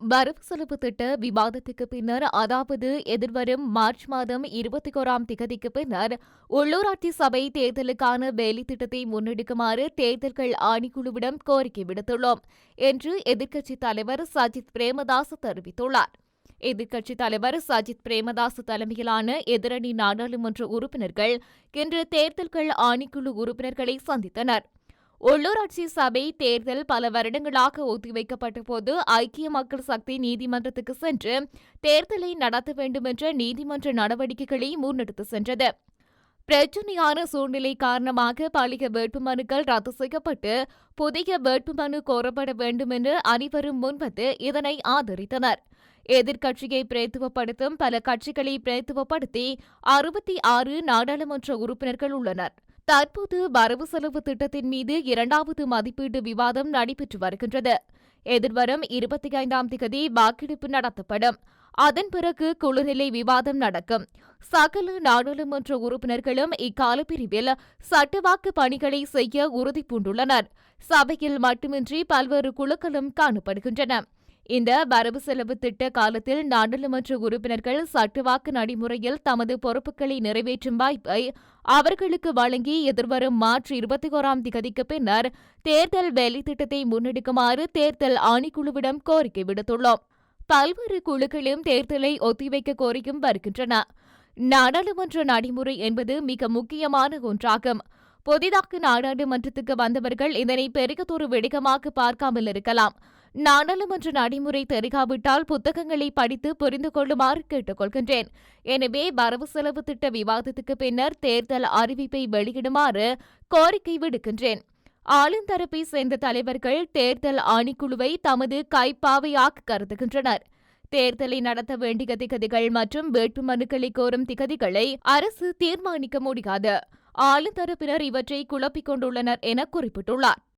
வரவு செலவு திட்ட விவாதத்துக்கு பின்னர் அதாவது எதிர்வரும் மார்ச் மாதம் இருபத்தி ஓராம் திகதிக்கு பின்னர் உள்ளூராட்சி சபை தேர்தலுக்கான வேலை திட்டத்தை முன்னெடுக்குமாறு தேர்தல்கள் ஆணைக்குழுவிடம் கோரிக்கை விடுத்துள்ளோம் என்று எதிர்க்கட்சித் தலைவர் சஜித் பிரேமதாஸ் தெரிவித்துள்ளார். எதிர்க்கட்சித் தலைவர் சஜித் பிரேமதாஸ் தலைமையிலான எதிரணி நாடாளுமன்ற உறுப்பினர்கள் இன்று தேர்தல்கள் ஆணைக்குழு உறுப்பினர்களை சந்தித்தனர். உள்ளூராட்சி சபை தேர்தல் பல வருடங்களாக ஒத்திவைக்கப்பட்ட போது ஐக்கிய மக்கள் சக்தி நீதிமன்றத்துக்கு சென்று தேர்தலை நடத்த வேண்டுமென்ற நீதிமன்ற நடவடிக்கைகளை முன்னெடுத்து சென்றது. பிரச்சனையான சூழ்நிலை காரணமாக பழைய வேட்புமனுக்கள் ரத்து செய்யப்பட்டு புதிய வேட்புமனு கோரப்பட வேண்டும் என்று அனைவரும் முன்வந்து இதனை ஆதரித்தனர். எதிர்க்கட்சியை பிரேத்துவப்படுத்தும் பல கட்சிகளை பிரேத்துவப்படுத்தி அறுபத்தி ஆறு நாடாளுமன்ற உறுப்பினர்கள் உள்ளனர். தற்போது வரவு செலவு திட்டத்தின் மீது இரண்டாவது மதிப்பீட்டு விவாதம் நடைபெற்று வருகின்றது. எதிர்வரும் இருபத்தி ஐந்தாம் திகதி வாக்கெடுப்பு நடத்தப்படும். அதன் பிறகு குழுநிலை விவாதம் நடக்கும். சகல நாடாளுமன்ற உறுப்பினர்களும் இக்கால பிரிவில் சட்டவாக்கு பணிகளை செய்ய உறுதி பூண்டுள்ளனர் சபையில் மட்டுமின்றி பல்வேறு குழுக்களும் காணப்படுகின்றன. இந்த வரவு செலவு திட்ட காலத்தில் நாடாளுமன்ற உறுப்பினர்கள் சட்டவாக்கு நடைமுறையில் தமது பொறுப்புகளை நிறைவேற்றும் வாய்ப்பை அவர்களுக்கு வழங்கி எதிர்வரும் மார்ச் இருபத்தி ஓராம் திகதிக்கு பின்னர் தேர்தல் வேலை திட்டத்தை முன்னெடுக்குமாறு தேர்தல் ஆணைக்குழுவிடம் கோரிக்கை விடுத்துள்ளோம். பல்வேறு குழுக்களும் தேர்தலை ஒத்திவைக்க கோரியும் வருகின்றன. நாடாளுமன்ற நடைமுறை என்பது மிக முக்கியமான ஒன்றாகும். புதிதாக நாடாளுமன்றத்துக்கு வந்தவர்கள் இதனை பெருகத்தொரு வெடிகமாக பார்க்காமல் இருக்கலாம். நாடாளுமன்ற நடைமுறை தெரிகாவிட்டால் புத்தகங்களை படித்து புரிந்து கொள்ளுமாறு கேட்டுக் கொள்கின்றேன் எனவே வரவு செலவு திட்ட விவாதத்துக்கு பின்னர் தேர்தல் அறிவிப்பை வெளியிடுமாறு கோரிக்கை விடுக்கின்றேன். ஆளுந்தரப்பை சேர்ந்த தலைவர்கள் தேர்தல் ஆணைக்குழுவை தமது கைப்பாவையாக கருதுகின்றனர். தேர்தலை நடத்த வேண்டிய திகதிகள் மற்றும் வேட்புமனுக்களை கோரும் திகதிகளை அரசு தீர்மானிக்க முடியாது. ஆளுந்தரப்பினர் இவற்றை குழப்பிக் கொண்டுள்ளனர் என குறிப்பிட்டுள்ளார்.